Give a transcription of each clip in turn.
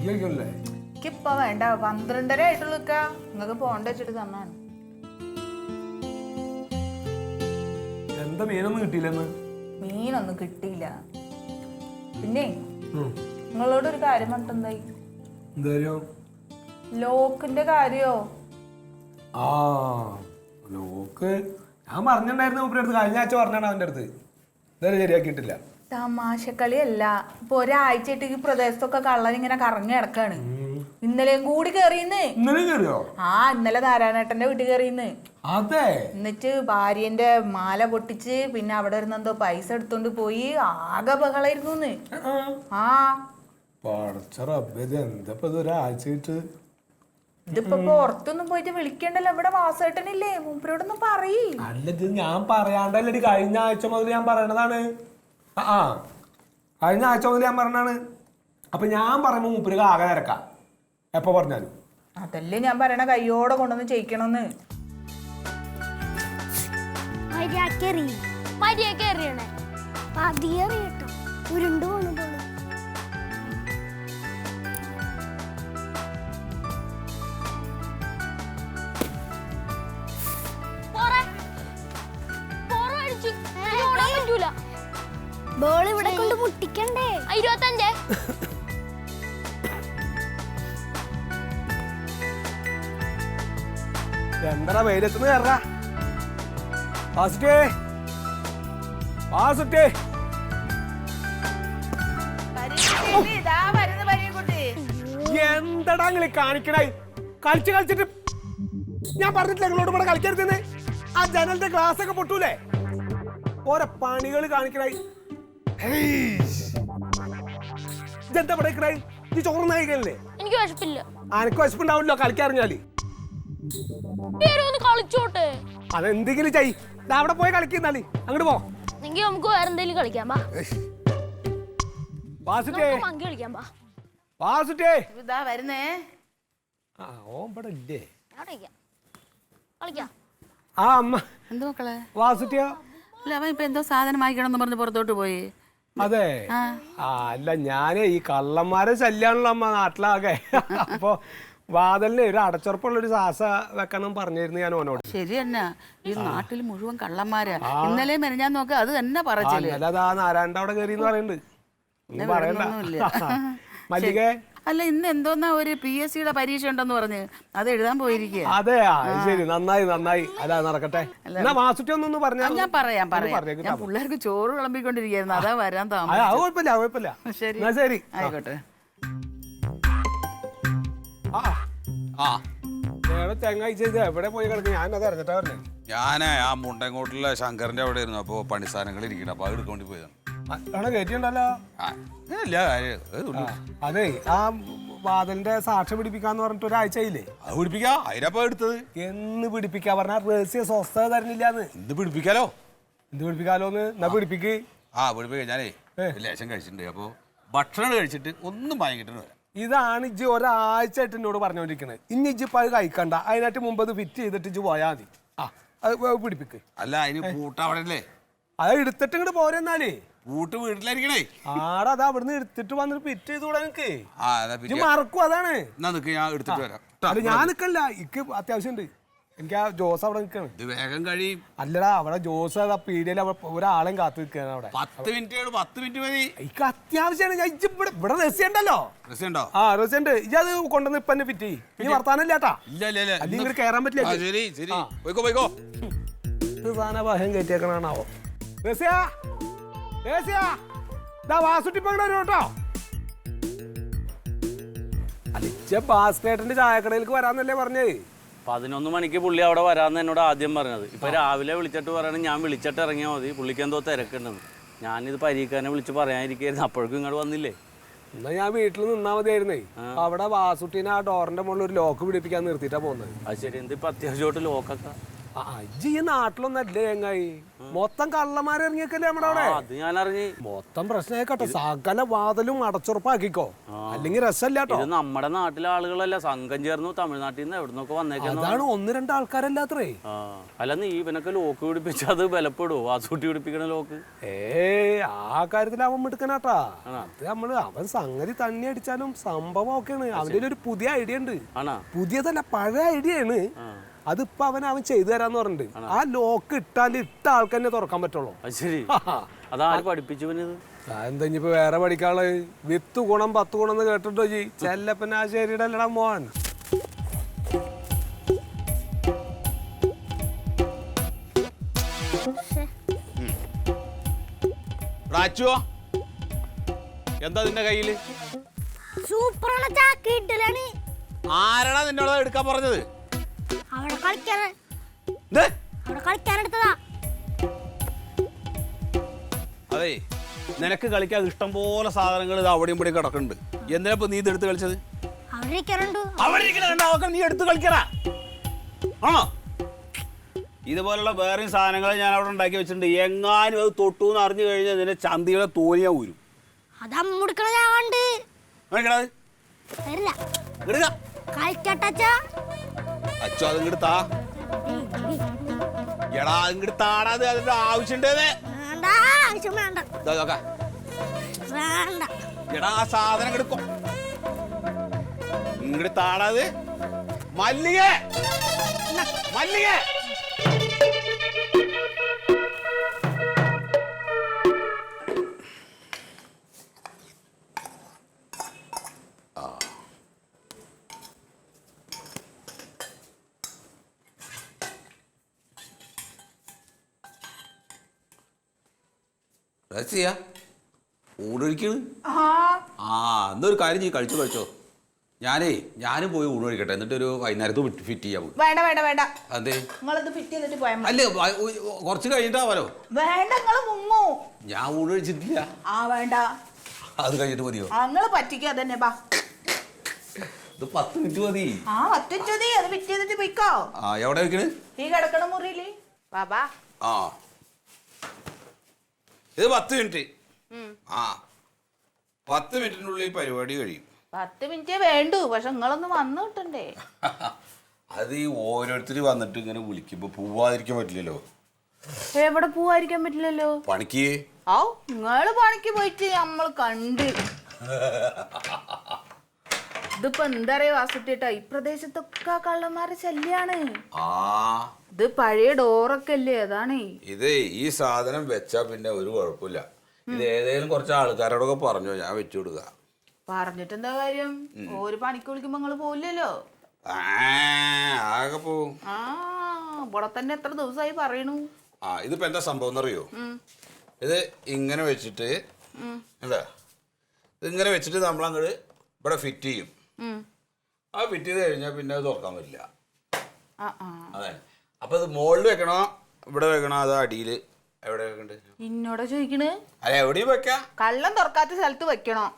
ഇയ്യല്ലേ എനിക്കിപ്പൊ വേണ്ട പന്ത്രണ്ടര ആയിട്ടുള്ള ഇക്ക. നിങ്ങക്ക് പോണ്ട വെച്ചിട്ട് തന്നാണ് എന്താ മീനൊന്നും കിട്ടിയില്ലെന്ന്? മീനൊന്നും കിട്ടിയില്ല. പിന്നെ നിങ്ങളോട് ഒരു കാര്യം പറഞ്ഞിട്ടുണ്ടായി ലോക്കിന്റെ കാര്യോ? ആ ലോക്ക്. ഞാൻ പറഞ്ഞിട്ടുണ്ടായിരുന്നു കഴിഞ്ഞ ആഴ്ച പറഞ്ഞാണ് അവന്റെ അടുത്ത്. ഇതുവരെ ശരിയാക്കിയിട്ടില്ല. തമാശക്കളിയല്ല. ഇപ്പൊ ഒരാഴ്ചയായിട്ട് ഈ പ്രദേശത്തൊക്കെ കള്ളൻ ഇങ്ങനെ കറങ്ങി കിടക്കാണ് ഇന്നലെയും കൂടി കേറിയെന്ന്. ഇന്നലെ കയറിയോ ആ ഇന്നലെ നാരായണേട്ടന്റെ വീട്ടിൽ കയറിയെന്ന് അതെ. എന്നിട്ട് ഭാര്യന്റെ മാല പൊട്ടിച്ച് പിന്നെ അവിടെ ഇരുന്ന് എന്തോ പൈസ എടുത്തോണ്ട് പോയി. ആകെ ബഹളായിരുന്നു ആ ഒരാഴ്ചയായിട്ട്? ഇതിപ്പോ പുറത്തൊന്നും പോയിട്ട് വിളിക്കണ്ടല്ലോ. ഇവിടെ വാസേട്ടനില്ലേ. മൂപ്പരോടൊന്നും പറയ്. അല്ല ഇത് ഞാൻ പറയാണ്ടല്ലേ കഴിഞ്ഞ ആഴ്ച മുതൽ ഞാൻ പറയണതാണ്. ആ ആ. കഴിഞ്ഞ ആഴ്ച മുതൽ ഞാൻ പറഞ്ഞാണ്. അപ്പൊ ഞാൻ പറയുമ്പോ മൂപ്പര് ആകെ നിരക്ക എപ്പോ പറഞ്ഞാലും. അതല്ലേ ഞാൻ പറയണ കയ്യോടെ കൊണ്ടുവന്ന് ചെയ്യിക്കണമെന്ന് മര്യാദ മര്യാദ ഉരുണ്ടു പോണുള്ളൂ എന്താ വെയിലെത്തുന്ന കയറാ വാസുട്ടേ വാസുട്ടേ എന്തടാ നിങ്ങൾ കാണിക്കണേ? കളിച്ച് കളിച്ചിട്ട് ഞാൻ പറഞ്ഞിട്ടില്ല നിങ്ങളോട് ഇവിടെ കളിക്കരുതെന്ന്? ആ ജനലിന്റെ ഗ്ലാസ് ഒക്കെ പൊട്ടൂലേ? ഓരോ പണികൾ കാണിക്കണായി ഇതെന്താ ഇവിടെ നീ ഈ ചോറ് നയിക്കല്ലേ എനിക്ക് വിശപ്പില്ല. അനക്ക് വിശപ്പുണ്ടാവില്ലോ കളിക്കാറിഞ്ഞാൽ. ഒന്ന് കളിച്ചോട്ടെ. അതെന്തെങ്കിലും ചെയ്. അവിടെ പോയി കളിക്കുന്നാൽ അങ്ങോട്ട് പോ. എങ്കിൽ നമുക്ക് വേറെ എന്തെങ്കിലും കളിക്കാം ബാ വാസുട്ടേ നമുക്ക് മങ്കി കളിക്കാം ബാ വാസുട്ടേ ഇതാ വരുന്നേ. ആ ഓൻ ഇവിടെ ഇല്ലേ. അവിടെ കളിക്കാം കളിക്കാം. ആ അമ്മ. എന്ത് മക്കളെ? വാസുട്ടിയോ അല്ല അവൻ ഇപ്പൊ എന്തോ സാധനം വാങ്ങിക്കണം എന്ന് പറഞ്ഞ് പുറത്തോട്ട് പോയി. അതെ. ആ അല്ല ഞാനേ ഈ കള്ളന്മാരെ ശല്യാണല്ലോ അമ്മ നാട്ടിലാകെ. അപ്പൊ വാതലിന് ഒരു അടച്ചുറപ്പുള്ള ഒരു സാസ വെക്കണം പറഞ്ഞിരുന്നു ഞാൻ ഓനോട്. ശരി തന്നെ ഈ നാട്ടിൽ മുഴുവൻ കള്ളന്മാരാ. ഇന്നലെ മെനഞ്ഞാൻ നോക്ക അത് തന്നെ പറഞ്ഞു അതാ നാരായണന്റെ അവിടെ കയറി എന്ന് പറയുന്നുണ്ട് ഒന്നും പറയണ്ട. മല്ലികേ. അല്ല ഇന്ന് എന്തോന്നാ ഒരു പി എസ് സിയുടെ പരീക്ഷ ഉണ്ടെന്ന് പറഞ്ഞ്. അത് എഴുതാൻ പോയിരിക്കുക അതെ ആ ശരി. നന്നായി നന്നായി. അല്ല. നടക്കട്ടെ വാസുട്ടി ഒന്നൊന്ന് ഞാൻ പറയാം പറയാം. ഞാൻ പിള്ളേർക്ക് ചോറ് വിളമ്പിക്കൊണ്ടിരിക്കുന്നു അതാ വരാൻ താമസം ശരി. ശരി. ആയിക്കോട്ടെ. ആ. ആ. ഏടെ തെങ്ങായി ചെയ്ത് എവിടെ പോയി കിടക്കും ഞാനത് അറിഞ്ഞിട്ടാ പറഞ്ഞേ. ഞാൻ ആ മുണ്ടങ്കോട്ടിലെ ശങ്കറിന്റെ അവിടെ ഇരുന്നു. അപ്പോ പണി സാധനങ്ങൾ ഇരിക്കണം അപ്പൊ അത് എടുക്കാൻ വേണ്ടി പോയതാണ് അവിടെ കയറ്റിയുണ്ടല്ലോ ആ ഇല്ല കാര്യം അത് ഉള്ളൂ. അതെ ആ വാതിലിന്റെ സാക്ഷ്യം പിടിപ്പിക്കാന്ന് പറഞ്ഞിട്ട് ഒരാഴ്ചയില്ലേ അത് പിടിപ്പിക്കാ? അതിനപ്പോ എടുത്തത്? എന്ന് പിടിപ്പിക്കാ. പറഞ്ഞാ രഹസ്യ സ്വസ്ഥത തരുന്നില്ലാന്ന്. എന്ത് പിടിപ്പിക്കാലോ? എന്ത് പിടിപ്പിക്കാലോന്ന്? എന്നാ പിടിപ്പിക്ക്. ആ പിടിപ്പിക്കാം. ഞാനേ ലേശം കഴിച്ചിട്ടുണ്ട്. അപ്പോൾ ഭക്ഷണം കഴിച്ചിട്ട് ഒന്നും വാങ്ങിക്കിട്ടു വരാം ഇതാണ് ഇജ്ജ് ഒരാഴ്ച ആയിട്ട് എന്നോട് പറഞ്ഞോണ്ടിരിക്കണത് ഇനി ഇജ്ജ് ഇപ്പൊ അത് കഴിക്കണ്ട. അതിനായിട്ട് മുമ്പ് അത് ഫിറ്റ് ചെയ്തിട്ട് ഇജ്ജ് പോയാൽ മതി. ആ. അത് പിടിപ്പിക്ക്. അല്ല അതിന് പൂട്ട അവിടെ അല്ലേ അത് എടുത്തിട്ട് ഇങ്ങോട്ട് പോരെന്നാലേ പൂട്ട് വീട്ടിലായിരിക്കണേ. ആടാ അതാ അവിടുന്ന് എടുത്തിട്ട് വന്നിട്ട് ഫിറ്റ് ചെയ്ത് കൂടെ എനിക്ക് മറക്കും അതാണ്. ഞാൻ എടുത്തിട്ട് വരാം. ഞാൻ നിക്കല്ല. ഇക്ക് അത്യാവശ്യമുണ്ട് എനിക്ക് ആ ജോസ് അവിടെ നിൽക്കണം. ഇത് വേഗം കഴിയും. അല്ലടാ അവിടെ ജോസ് ആ പീടിയയിൽ അവിടെ ഒരാളെയും കാത്തു നിൽക്കാണ് അവിടെ. പത്ത് മിനിറ്റ് പത്ത് മിനിറ്റ് മതി. എനിക്ക് അത്യാവശ്യമാണ് ഞാൻ ഇജ്ജ് ഇവിടെ ഇവിടെ രസ്യ ഉണ്ടല്ലോ ഉണ്ടോ ആ രസ്യ ഉണ്ട് ഇജ്ജ് അത് കൊണ്ടുവന്ന് ഇപ്പൊ ഫിറ്റ് ചെയ്യ്. നീ വർത്താനല്ലാട്ടാ ഇല്ല ഇല്ല ഇല്ല അല്ലെങ്കിൽ കേറാൻ കയറാൻ പറ്റില്ല ശരി ശരി. പോയിക്കോ പോയിക്കോ. ഇത് സാധന ബാഹ്യം കയറ്റിയേക്കണാണാവോ. രസ്യ രസ്യ ദാ വാസുട്ടി ഇപ്പൊ ഇങ്ങോട്ട് വരും കേട്ടോ അലിച്ച ബാസ്കേട്ടിന്റെ ചായക്കടയിലേക്ക് വരാന്നല്ലേ പറഞ്ഞേ പതിനൊന്ന് മണിക്ക് പുള്ളി അവിടെ വരാമെന്ന് എന്നോട് ആദ്യം പറഞ്ഞത്. ഇപ്പൊ രാവിലെ വിളിച്ചിട്ട് പറയണം ഞാൻ വിളിച്ചിട്ട് ഇറങ്ങിയാൽ മതി. പുള്ളിക്ക് എന്തോ തിരക്കുണ്ടെന്ന്. ഞാനിത് പരീക്കാനെ വിളിച്ച് പറയാനിരിക്കായിരുന്നു. അപ്പോഴേക്കും ഇങ്ങോട്ട് വന്നില്ലേ. എന്നാ ഞാൻ വീട്ടിൽ നിന്നാ മതിയായിരുന്നേ. അവിടെ വാസുട്ടിനെ ആ ഡോറിന്റെ മുകളിൽ ഒരു ലോക്ക് പിടിപ്പിക്കാൻ നിർത്തിയിട്ടാ പോകുന്നത് അത് ശരി എന്ത് ഇപ്പൊ അത്യാവശ്യമായിട്ട് ലോക്കൊക്കെ ഈ നാട്ടിലൊന്നല്ലേ ചങ്ങായി? മൊത്തം കള്ളന്മാർ ഇറങ്ങിയേക്കല്ലേ നമ്മുടെ അവിടെ? അത് ഞാൻ അറിഞ്ഞ് മൊത്തം പ്രശ്നമായിക്കോട്ടെ. കേട്ടോ സകല വാതിലും അടച്ചുറപ്പാക്കിക്കോ. അല്ലെങ്കിൽ രസമല്ല ഇത് നമ്മുടെ നാട്ടിലെ ആളുകളല്ല സംഘം ചേർന്നു തമിഴ്നാട്ടിൽ നിന്ന് എവിടെ നിന്നൊക്കെ വന്നേക്കാന്ന് അതാണ് ഒന്ന് രണ്ട് ആൾക്കാരല്ലാത്രേ അല്ല നീ ഇവനൊക്കെ ലോക്ക് പിടിപ്പിച്ച അത് ബലപ്പെടുവോ? വാസൂട്ടി പിടിപ്പിക്കണ ലോക്ക്? ഏ ആ കാര്യത്തിൽ അവൻ മിടുക്കനാട്ടാ. അത് നമ്മൾ അവൻ സംഗതി തന്നെ അടിച്ചാലും സംഭവം ഒക്കെയാണ് അവന്റെ ഒരു പുതിയ ഐഡിയ ഉണ്ട്. ആണാ? പുതിയതല്ല പഴയ ഐഡിയ ആണ്. അതിപ്പോ അവൻ അവൻ ചെയ്തു തരാന്ന് പറഞ്ഞിട്ടുണ്ട് ആ ലോക്ക് ഇട്ടാൽ ഇട്ട ആൾക്ക് തന്നെ തുറക്കാൻ പറ്റുള്ളൂ. ശരി. അതാര് എന്താ ഇനിയിപ്പോ വേറെ പഠിക്കാൾ വിത്ത് ഗുണം പത്ത് ഗുണം എന്ന് കേട്ടിട്ടോ ജി ചെല്ലപ്പൻ ആ ശരിയുടെ അല്ലടാ മോൻ എന്താ നിന്റെ കയ്യിൽ? ആരാടാ നിന്നോട് എടുക്കാൻ പറഞ്ഞത്? കളിക്കാൻ. അവിടെ കളിക്കാൻ എടുത്തതാ. അതേ നിനക്ക് കളിക്കാൻ ഇഷ്ടം പോലെ സാധനങ്ങൾ ഇത് അവിടെയും ഇവിടെയും കിടക്കുന്നുണ്ട്. എന്തിനാ നീ ഇതെടുത്ത് കളിച്ചത്? നീ എടുത്ത് കളിക്കടാ. ആണോ? ഇതുപോലുള്ള വേറെ സാധനങ്ങൾ ഞാൻ അവിടെ ഉണ്ടാക്കി വെച്ചിട്ടുണ്ട്. എങ്ങാനും അത് തൊട്ടു എന്ന് അറിഞ്ഞു കഴിഞ്ഞാൽ നിന്നെ ചന്തിയുടെ തോലിയാ ഊരും. അത് അമ്മുടുക്കണ ചാവാണ്ട് നോക്കണത് തരില്ല എടുക്ക കളിക്കട്ടച്ചാ അച്ഛോ അത് താ. എടാ അത് താടാ അത് അതിന്റെ വേണ്ട ആവശ്യം വേണ്ട. വേണ്ട. എടാ ആ സാധനം എടുക്കോ ഇങ്ങോട്ട് താടാത് മല്ലിക! മല്ലിക! ചെയ്യാ? ഊടൊഴിക്കണ് ആ എന്നൊരു കാര്യം ചെയ്യും കഴിച്ചോ കഴിച്ചോ. ഞാനേ ഞാനും പോയി ഊണ് കഴിക്കട്ടെ. എന്നിട്ട് ഒരു വൈകുന്നേരത്ത് ഫിറ്റ് ചെയ്യാം വേണ്ട വേണ്ട വേണ്ട. അതെ നിങ്ങളത് ഫിറ്റ് ചെയ്തിട്ട് പോയാൽ അല്ലേ കുറച്ച് കഴിഞ്ഞിട്ടാവാലോ? വേണ്ട നിങ്ങൾ മുങ്ങൂ. ഞാൻ ഊണ് കഴിച്ചിട്ടില്ല. ആ വേണ്ട. അത് കഴിഞ്ഞിട്ട് മതിയോ? നിങ്ങൾ പറ്റിക്കാ തന്നെ ബാ. ഇത് പത്ത് മിനിറ്റ് മതി. ആ പത്ത് മിനിറ്റ് മതി. അത് ഫിറ്റ് ചെയ്തിട്ട് പോയിക്കോ. ആ എവിടെ വെക്കണ്? ഈ കിടക്കണ മുറിയിൽ. ബാബാ ആ. ഇത് പത്ത് മിനിറ്റ്. ആ പത്ത് മിനിറ്റിനുള്ളിൽ പരിപാടി കഴിയും. പത്ത് മിനിറ്റ് വേണ്ടു പക്ഷെ നിങ്ങളൊന്ന് വന്നു കിട്ടണ്ടേ? അത് ഈ ഓരോരുത്തർ വന്നിട്ട് ഇങ്ങനെ വിളിക്കുമ്പോ പോവാതിരിക്കാൻ പറ്റില്ലല്ലോ. എവിടെ പോവാതിരിക്കാൻ പറ്റില്ലല്ലോ? പണിക്ക്? ഔ നിങ്ങൾ പണിക്ക് പോയിട്ട് നമ്മൾ കണ്ട്. ഇതിപ്പോ എന്താ പറയാ വാസുട്ടേട്ടാ ഈ പ്രദേശത്തൊക്കെ കള്ളന്മാരുടെ ശല്യാണ്. ആ. ഇത് പഴയ ഡോറൊക്കെ അല്ലേ അതാണേ. ഇത് ഈ സാധനം വെച്ചാ പിന്നെ ഒരു കുഴപ്പമില്ല. ഇത് ഏതെങ്കിലും കുറച്ച് ആൾക്കാരോടൊക്കെ പറഞ്ഞോ ഞാൻ വെച്ചു കൊടുക്ക. പറഞ്ഞിട്ട് എന്താ കാര്യം ഒരു പണിക്ക് വിളിക്കുമ്പോ നിങ്ങൾ പോവില്ലല്ലോ. ആകെ പോവും. ആ ഇവിടെ തന്നെ എത്ര ദിവസമായി പറയണു. ആ ഇതിപ്പോ എന്താ സംഭവം എന്നറിയോ? ഇത് ഇങ്ങനെ വെച്ചിട്ട് എന്താ? ഇങ്ങനെ വെച്ചിട്ട് നമ്മൾ അങ്ങോട്ട് ഇവിടെ ഫിറ്റ് ചെയ്യും. ഉം. ആ ഫിറ്റ് ചെയ്ത് കഴിഞ്ഞാൽ പിന്നെ അത് തുറക്കാൻ പറ്റില്ല. ആ ആ. അതെ. അപ്പൊ ഇത് മുകളിൽ വെക്കണോ? ഇവിടെ വെക്കണോ അതോ അടിയിൽ എവിടെ വെക്കണ്ടേ? ഇന്നോടാ ചോദിക്കണ്. അല്ല എവിടെയും വെക്കാം. കള്ളം തുറക്കാത്ത സ്ഥലത്ത് വെക്കണോ?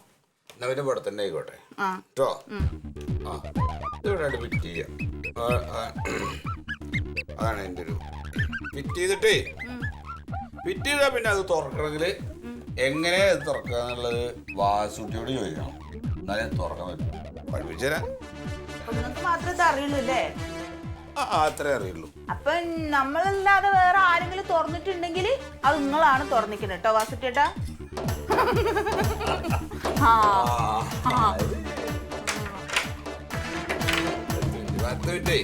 എന്നാ പിന്നെ ഇവിടെ തന്നെ ആയിക്കോട്ടെ. ആ. കേട്ടോ ആ. ഇതിവിടെ ഫിറ്റ് ചെയ്യാം. ആ, ആ. അതാണ് എന്റെ ഒരു ഫിറ്റ് ചെയ്തിട്ടേ. ഫിറ്റ് ചെയ്താൽ പിന്നെ അത് തുറക്കണമെങ്കിൽ എങ്ങനെ അത് തുറക്കുക എന്നുള്ളത് വാസുട്ടിയോട് ചോദിക്കണം. എന്നാലേ തുറക്കാൻ പറ്റും. പഠിപ്പിച്ചു തരാം. നിങ്ങൾക്ക് മാത്രമേ ഇത് അറിയുള്ളൂ അല്ലേ? ആ അത്രേ അറിയുള്ളൂ. അപ്പൊ നമ്മളല്ലാതെ വേറെ ആരെങ്കിലും തുറന്നിട്ടുണ്ടെങ്കിൽ അത് നിങ്ങളാണ് തുറന്നിക്കുന്നത് കേട്ടോ വാസുട്ടേട്ടാ ആ ആ. പത്ത് മിനിറ്റേ.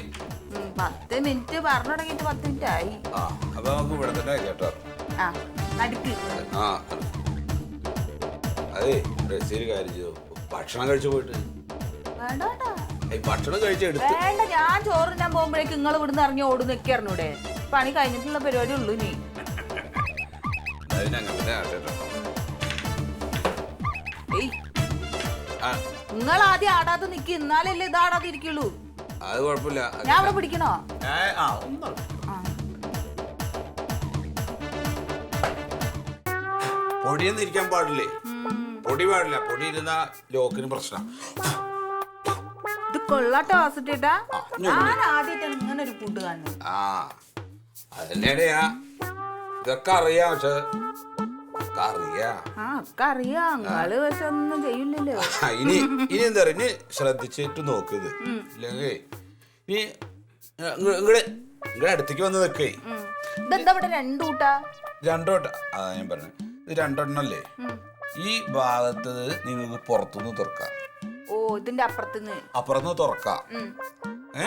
ഉം, പത്ത് മിനിറ്റ് പറഞ്ഞു തുടങ്ങിയിട്ട് പത്ത് മിനിറ്റ് ആയി ആ അപ്പൊ നമുക്ക് ഇവിടെ തന്നെ കേട്ടോ. ആ നടുക്ക്. ആ. അതെ രസീര് കാര്യം ചെയ്തു. ഭക്ഷണം കഴിച്ചു പോയിട്ട്. വേണ്ട വേണ്ട ഭക്ഷണം കഴിച്ചെടുത്ത്. വേണ്ട ഞാൻ ചോറിനാൻ പോകുമ്പോഴേക്ക് നിങ്ങൾ ഇവിടുന്ന് ഇറങ്ങി ഓടി നിൽക്കായിരുന്നു ഇവിടെ പണി കഴിഞ്ഞിട്ടുള്ള പരിപാടി ഉള്ളൂ നീ നിങ്ങൾ ആദ്യം ആടാതെ നിക്ക് എന്നാലല്ലേ ഇത് ആടാതെ ഇരിക്കുള്ളൂ. അത് കുഴപ്പമില്ല. ഞാൻ അവിടെ പിടിക്കണോ? ആ ഒന്നും ആ. പൊടിയൊന്നും ഇരിക്കാൻ പാടില്ലേ? പൊടി പാടില്ല. പൊടി ഇരുന്ന ലോക്കിന് പ്രശ്നം. കൊള്ളാട്ടോ വാസുട്ടേട്ടാ. ഞാൻ ആദ്യമായിട്ടാണ് ഇങ്ങനെ ഒരു കാണുന്നത്. ആ അതന്നെയാ ഇതൊക്കെ അറിയാം പക്ഷെ ഒക്കെ അറിയാ. ആ ഒക്കെ അറിയാം. നിങ്ങൾ പക്ഷെ ഒന്നും ചെയ്യില്ലല്ലോ. ആ, ഇനി ഇനി എന്താ പറയുക? ഇനി ശ്രദ്ധിച്ചിട്ട് നോക്കിയത് ഇല്ലെങ്കിൽ ഇനി ഇങ്ങടെ ഇങ്ങടെ അടുത്തേക്ക് വന്ന് നിൽക്കേ. ഉം. ഇതെന്താ ഇവിടെ രണ്ടു കൂട്ടാ? രണ്ടോട്ട അതാ ഞാൻ പറഞ്ഞു ഇത് രണ്ടെണ്ണല്ലേ? ഈ ഭാഗത്ത് നിങ്ങൾക്ക് പുറത്തുനിന്ന് തുറക്കാം. ഇതിന്റെ അപ്പുറത്തുനിന്ന്. അപ്പുറത്തുനിന്ന് തുറക്കാം. ഏ?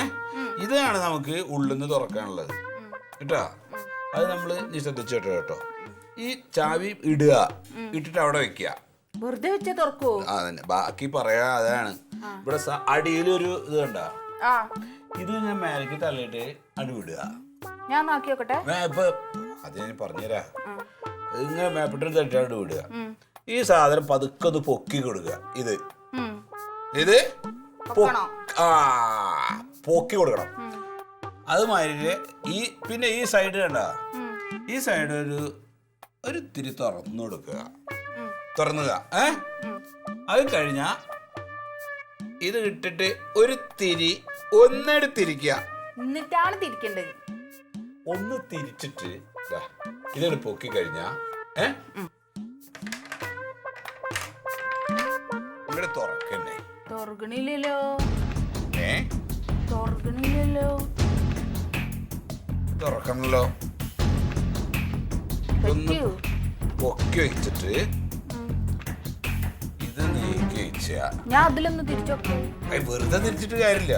ഇതാണ് നമുക്ക് ഉള്ളിൽ നിന്ന് തുറക്കാനുള്ളത് കേട്ടോ? അത് നമ്മൾ നീ ശ്രദ്ധിച്ചു കേട്ടോ. ഈ ചാവി ഇടുക ഇട്ടിട്ട് അവിടെ വെക്കുക. വെറുതെ വെച്ചാ തുറക്കോ? ആ തന്നെ ബാക്കി പറയാ അതാണ്. ഇവിടെ അടിയിൽ ഒരു ഇത് കണ്ട? ഇത് ഞാൻ മേലേക്ക് തള്ളിയിട്ട് അടിവിടുക ഞാൻ നോക്കി നോക്കട്ടെ. ഇപ്പൊ അത് ഞാൻ പറഞ്ഞുതരാ. ഇങ്ങനെ മേപ്പിട്ട് തട്ടിയാണ്ട് വിടുക. ഈ സാധനം പതുക്കെ ഒന്ന് പൊക്കി കൊടുക്കുക. ഇത്. ഇത്? പൊ- ആ പൊക്കി കൊടുക്കണം. അതുമാതിരി ഈ പിന്നെ ഈ സൈഡ് കണ്ട? ഈ സൈഡ് ഒരു ഒരു തിരി തുറന്നു കൊടുക്കുക. തുറന്നുക. ഏ? അത് കഴിഞ്ഞ ഇത് ഇട്ടിട്ട് ഒരു തിരി ഒന്നെടുത്തിരിക്കുക എന്നിട്ടാണ് തിരിക്കേണ്ടത്. ഒന്ന് തിരിച്ചിട്ട് ദാ, ഇതങ്ങട് പൊക്കി കഴിഞ്ഞ ഏ? ഇവിടെ തുറക്കണ്ടേ തുറക്കണില്ലല്ലോ ഏ? തുറക്കണല്ലോ. ഒന്ന് പൊക്കി വെച്ചിട്ട് ഇത് നീക്കി വെച്ചാ. ഞാൻ അതിലൊന്ന് തിരിച്ചോ ഏയ് വെറുതെ തിരിച്ചിട്ട് കാര്യമില്ല.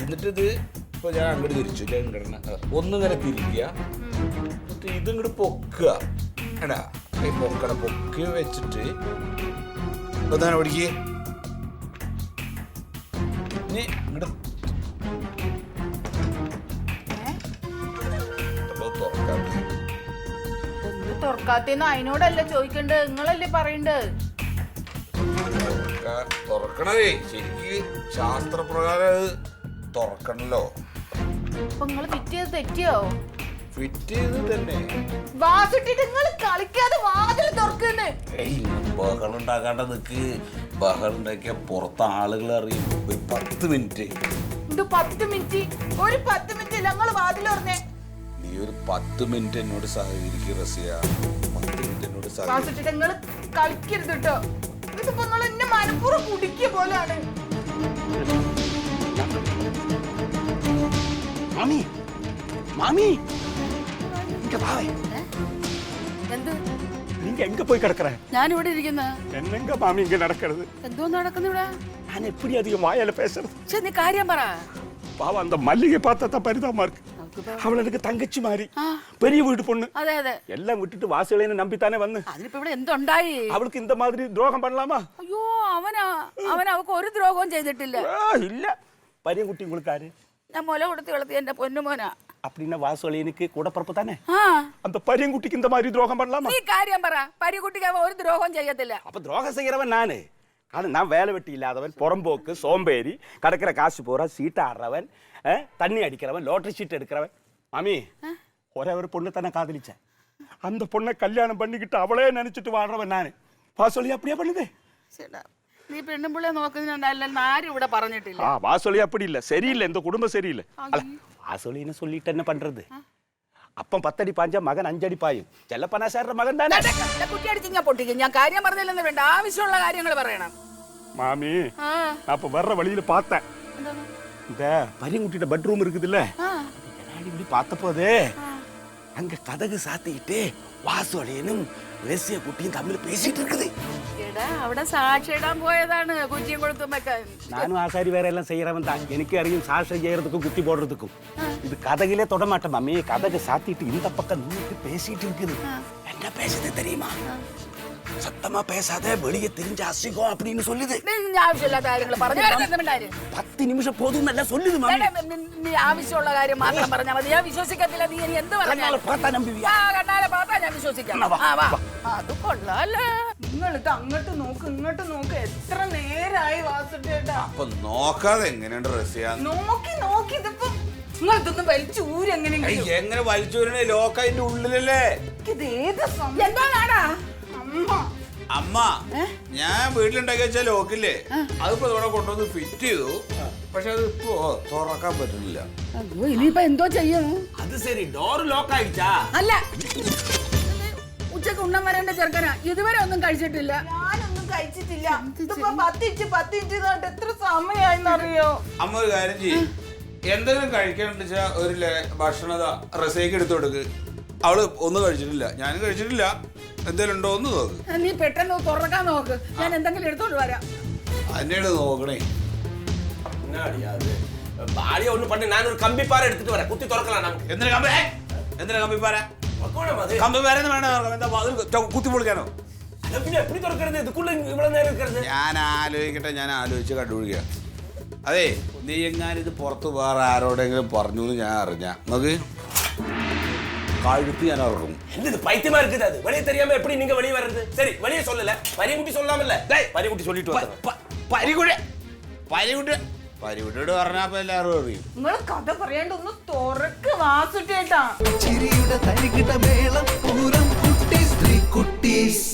എന്നിട്ട് ഇത് ഇപ്പൊ ഞാൻ അങ്ങോട്ട് തിരിച്ചു. ഞാൻ ഇങ്ങനെ, ഒന്ന് ഒന്നിങ്ങനെ തിരിക്കുക. എന്നിട്ട് ഇത് ഇങ്ങോട്ട് പൊക്കുക. എടാ പൊക്കണ. പൊക്കട പൊക്കി വെച്ചിട്ട്. ഒന്നാണ് പിടിക്ക്? ഇനി ഇങ്ങോട്ട് തുറക്കാത്തേന്ന് അതിനോടല്ല നിങ്ങളല്ലേ പറയണ്ടത് തുറക്ക- തുറക്കണതേ. ശരിക്ക് ശാസ്ത്രപ്രകാരം അത് തുറക്കണല്ലോ. അപ്പൊ നിങ്ങൾ തെറ്റിയത് തെറ്റിയോ? ഫിറ്റ് തന്നെ. വാസുട്ടിട്ട് കളിക്കാതെ വാതിൽ തുറക്കുന്നു. ഏയ് ബഹളം ഉണ്ടാക്കാണ്ട നിക്ക്. ബഹളം ഉണ്ടാക്കിയ പുറത്ത് ആളുകൾ അറിയും. ഒരു പത്ത് മിനിറ്റ്. ഇത് പത്ത് മിനിറ്റ്. ഒരു പത്ത് മിനിറ്റ് ഞങ്ങൾ വാതിൽ തുറന്നേ. നീ ഒരു പത്ത് മിനിറ്റ് എന്നോട് സഹകരിക്കുക റസിയ. പത്ത് മിനിറ്റ് എന്നോട് സഹകരിക്കും വാസുട്ടിട്ട് കളിക്കരുത് കേട്ടോ. ഇതിപ്പോ നിങ്ങൾ എന്നെ മനപ്പൂർവം കുടിക്കുക പോലെയാണ്. മാമി മാമി. എന്ത് நீங்க எங்க போய் கிடக்குற ഞാനിവിടെ ഇരിക്കുന്ന என்னங்க மாமி இங்க நடக்கிறது എന്തോ നടക്കുന്നു ഇവിടെ நான் எப்படி அதிகம் வாயால பேசுறது പക്ഷെ നീ കാര്യം പറ பாவம் அந்த மல்லிகை பார்த்தா தான் பரிதாபமா இருக்கு നമുക്കിപ്പോ அவள் எனக்கு தங்கச்சி மாதிரி ആ பெரிய வீட்டு பொண்ணு അതെ അതെ எல்லாம் விட்டுட்டு வாசலைன்னு நம்பித்தானே வந்து അതിനിപ്പോ ഇവിടെ എന്തുണ്ടായി அவளுக்கு இந்த மாதிரி துரோகம் பண்ணலாமா അയ്യോ അവനാ അവൻ അവക്ക് ഒരു ദ്രോഹവും ചെയ്തിട്ടില്ല ஆ, இல்ல பரியங்குட்டி உங்களுக்கு யாரு ഞാൻ മുല കൊടുത്ത് വളർത്തി എന്റെ പൊന്നുമോനാ அப்படின்னா வாசலைனுக்கு கூட பிறப்பு தானே ആ அந்த பரியங்குட்டிக்கு இந்த மாதிரி துரோகம் பண்ணலாமா നീ കാര്യം പറ പരികുട്ടിക്ക് അവൻ ഒരു ദ്രോഹവും ചെയ്യത്തില്ല அப்ப துரோகம் செய்யறவன் நானு ஆனா நான் வேலை வெட்டி இல்லாதவன் புறம்போக்கு சோம்பேறி கிடக்கிற காசு பூரா சீட்டு ஆடுறவன் அஹ், தண்ணி அடிக்கிறவன் லாட்டரி சீட் எடுக்கிறவன் மாமி ஒரே ஒரு பொண்ணு தானே காதலிச்சேன் அந்த பொண்ணை கல்யாணம் பண்ணிக்கிட்டு அவளே நினைச்சிட்டு வாடுறவன் நானு வாசொலி அப்படியே பண்ணுது ചേട്ടാ നീ പെണ്ണുമ്പിള്ളെ നോക്കുന്നതല്ല ആരും ഇവിടെ പറഞ്ഞിട്ടില്ല ஆ வாசொலி அப்படி இல்ல சரியில்லை இந்த குடும்பம் சரியில்லை அல்ல வாசொலின்னு சொல்லிட்டு என்ன பண்றது അപ്പം പത്തടി പാഞ്ച മകൻ അഞ്ചടി പായും ചെല്ലപ്പനാശാരുടെ മകൻ തന്നെ കുട്ടി അടിച്ച് ഞാൻ പൊട്ടിക്കും ഞാൻ കാര്യം പറഞ്ഞില്ലെന്ന് വേണ്ട ആവശ്യമുള്ള കാര്യങ്ങൾ പറയണം மாமி ആ நான் இப்ப வர்ற வழியில பார்த்தேன் இந்த பரியங்குட்டியோட பெட்ரூம் இருக்குதுல்ல ആ பின்னாடி இப்படி பார்த்த போது அங்க கதகு சாத்திக்கிட்டு வாசோலையனும் ரசிய குட்டியும் தமிழ் பேசிட்டு இருக்குது എടാ അവിടെ സാക്ഷി ഇടാൻ പോയതാണ് കുറ്റിയും കൊടുത്തും വെക്കാൻ நானும் ஆசாரி வேற எல்லாம் செய்யறவன் தான் எனக்கு அறியும் சாஷம் செய்யறதுக்கும் குத்தி போடுறதுக்கும் இது கதகிலே தொட மாட்டேன் மம்மி கதகு சாத்திட்டு இந்த பக்கம் நின்னுட்டு பேசிட்டு இருக்குது என்ன பேசுது தெரியுமா சத்தமா பேசாத வெளியே தெரிஞ்ச அசிங்கம் அப்படின்னு சொல்லுது നീ ഇനി ആവശ്യമില്ലാത്ത കാര്യങ്ങൾ പറഞ്ഞു വരുന്നുണ്ടാര് பத்து நிமிஷம் போதும் நல்லா சொல்லுது மம்மி നീ ആവശ്യമുള്ള കാര്യം മാത്രം പറഞ്ഞാൽ മതി ഞാൻ വിശ്വസിക്കത്തില്ല നീ ഇനി എന്ത് கண்ணால പറഞ്ഞാലും பார்த்தா நம்புவியா ആ കണ്ണാലെ പാത്താ ഞാൻ വിശ്വസിക്കാം എന്നാ വാ, ആ വാ വാ. അത് കൊള്ളാല്ലേ നിങ്ങൾ ഇത് അങ്ങോട്ട് നോക്ക് ഇങ്ങോട്ട് നോക്ക് എത്ര നേരായി വാസുട്ടേട്ടാ അപ്പൊ നോക്കാതെ എങ്ങനെയുണ്ട് റസിയ നോക്കി നോക്കി ഇതിപ്പോ നിങ്ങൾ ഇതൊന്ന് വലിച്ചു ഊരെങ്ങനെയെങ്കിലും ഏയ്, എങ്ങനെ വലിച്ചു വരണേ ലോക്ക അതിന്റെ ഉള്ളിലല്ലേ ഇത് ഏത് സമയം എന്താണാടാ അമ്മ. അമ്മ ഞാൻ വീട്ടിലുണ്ടാക്കി വെച്ച ലോക്കില്ലേ? അതിപ്പോ ഇവിടെ കൊണ്ടുവന്ന് ഫിറ്റ് ചെയ്തു. പക്ഷെ അത് ഇപ്പോ തുറക്കാൻ പറ്റുന്നില്ല. ഇനിയിപ്പോ എന്തോ ചെയ്യും അത് ശരി ഡോർ ലോക്ക് ആയിട്ടാ. അല്ല. ഉച്ചയ്ക്ക് ഉണ്ണം വരേണ്ട ചെറുക്കനാ. ഇതുവരെ ഒന്നും കഴിച്ചിട്ടില്ല. ഞാനൊന്നും കഴിച്ചിട്ടില്ല. ഇതിപ്പോ പത്തിഞ്ച് പത്തിഞ്ച് എത്ര സമയമായെന്നറിയോ അമ്മ ഒരു കാര്യം ചെയ്യും. എന്തെങ്കിലും കഴിക്കാനുണ്ട് വെച്ചാൽ ഒരു ഭക്ഷണത റസേക്ക് എടുത്തു കൊടുക്ക്. അവൾ ഒന്നും കഴിച്ചിട്ടില്ല. ഞാനും കഴിച്ചിട്ടില്ല. എന്തെങ്കിലും ഉണ്ടോ ഒന്ന് നോക്ക് നീ പെട്ടെന്ന് തുറക്കാൻ നോക്ക് ഞാൻ എന്തെങ്കിലും എടുത്തോണ്ട് വരാം അതിൻ്റെ നോക്കണേ என்னடி அது பாடிய ஒண்ணு பண்ணி நான் ஒரு கம்பி பாறை எடுத்துட்டு வரேன் குத்தி திறக்கலாம் நமக்கு എന്തിനാ കമ്പി ഏ? എന്തിനാ കമ്പി പാര பக்குவம் அது കമ്പി പാരെന്ന് വേണ്ട എന്താ വാതിൽ ച- കുത്തി പൊളിക്കാനോ அதை பின்ன எப்படி திறக்கிறது இதுக்குள்ள இவ்வளவு நேரம் இருக்கிறது ഞാൻ ആലോചിക്കട്ടെ ഞാൻ ആലോചിച്ച് കണ്ടുപിടിക്കുക അതെ നീ എങ്ങാനും ഇത് പുറത്ത് വേറെ ആരോടെങ്കിലും പറഞ്ഞു എന്ന് ഞാൻ അറിഞ്ഞ നമുക്ക് കഴുത്ത് ഞാൻ ഇറക്കും என்ன இது பைத்தியமா இருக்குது அது வெளியே தெரியாம எப்படி நீங்க வெளியே வர்றது சரி வெளியே சொல்லல பரியங்குட்டி சொல்லாமல்ல டேய் பரியங்குட்டி சொல்லிட்டு வந்தேன் പരികുട്ടി പരികുട്ടി പരികുട്ടിയോട് പറഞ്ഞപ്പോ എല്ലാവരും അറിയും നിങ്ങൾ കഥ പറയാണ്ട് ഒന്ന് തുറക്ക് വാസുട്ടേട്ടാ ചിരിയുടെ തരികിട മേളം പൂരം കുട്ടീസ് ത്രീ കുട്ടീസ്